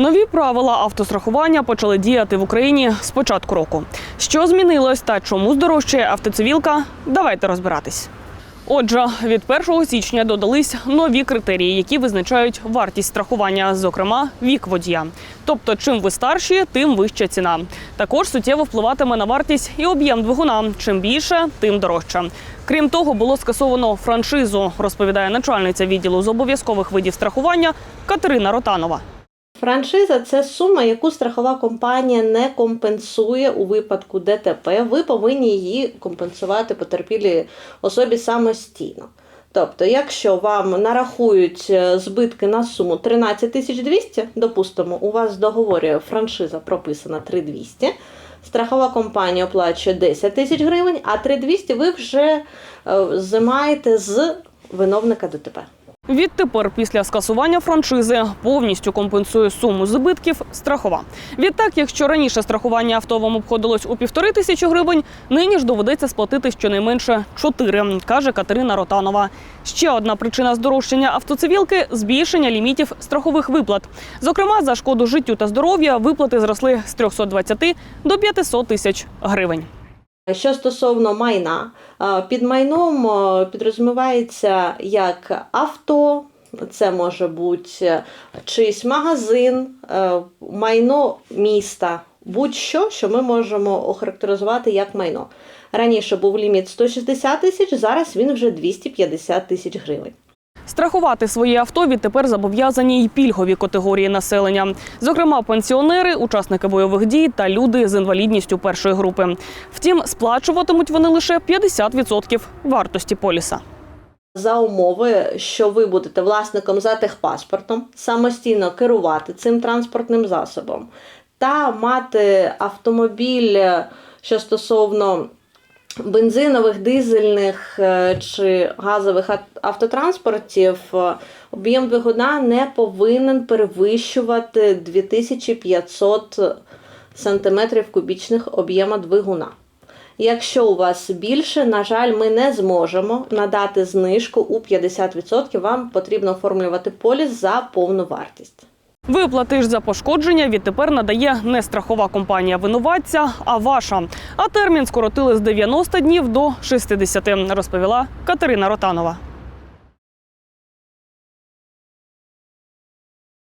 Нові правила автострахування почали діяти в Україні з початку року. Що змінилось та чому здорожчає автоцивілка? Давайте розбиратись. Отже, від 1 січня додались нові критерії, які визначають вартість страхування, зокрема вік водія. Тобто, чим ви старші, тим вища ціна. Також суттєво впливатиме на вартість і об'єм двигуна. Чим більше, тим дорожче. Крім того, було скасовано франшизу, розповідає начальниця відділу з обов'язкових видів страхування Катерина Ротанова. Франшиза це сума, яку страхова компанія не компенсує у випадку ДТП. Ви повинні її компенсувати потерпілій особі самостійно. Тобто, якщо вам нарахують е, збитки на суму 13 тисяч 200, допустимо, у вас в договорі франшиза прописана 3200, страхова компанія оплачує 10 тисяч гривень, а 3200 ви вже е, взимаєте з виновника ДТП. Відтепер, після скасування франшизи, повністю компенсує суму збитків страхова. Відтак, якщо раніше страхування авто вам обходилось у півтори тисячі гривень, нині ж доведеться сплатити щонайменше чотири, каже Катерина Ротанова. Ще одна причина здорожчання автоцивілки збільшення лімітів страхових виплат. Зокрема, за шкоду життю та здоров'я виплати зросли з 320 до 500 тисяч гривень. Що стосовно майна, е, під майном е, підрозумівається як авто, це може бути чийсь магазин, е, майно міста, будь-що, що ми можемо охарактеризувати як майно. Раніше був ліміт 160 тисяч, зараз він вже 250 тисяч гривень. Страхувати свої авто відтепер зобов'язані й пільгові категорії населення, зокрема пенсіонери, учасники бойових дій та люди з інвалідністю першої групи. Втім, сплачуватимуть вони лише 50% вартості поліса. За умови, що ви будете власником за техпаспортом, самостійно керувати цим транспортним засобом та мати автомобіль, е, що стосовно бензинових, дизельних е, чи газових автотранспортів, е, об'єм двигуна не повинен перевищувати 2500 сантиметрів кубічних об'єма двигуна. Якщо у вас більше, на жаль, ми не зможемо надати знижку у 50%. Вам потрібно оформлювати поліс за повну вартість. Виплати ж за пошкодження відтепер надає не страхова компанія винуватця, а ваша. А термін скоротили з 90 днів до 60, розповіла Катерина Ротанова.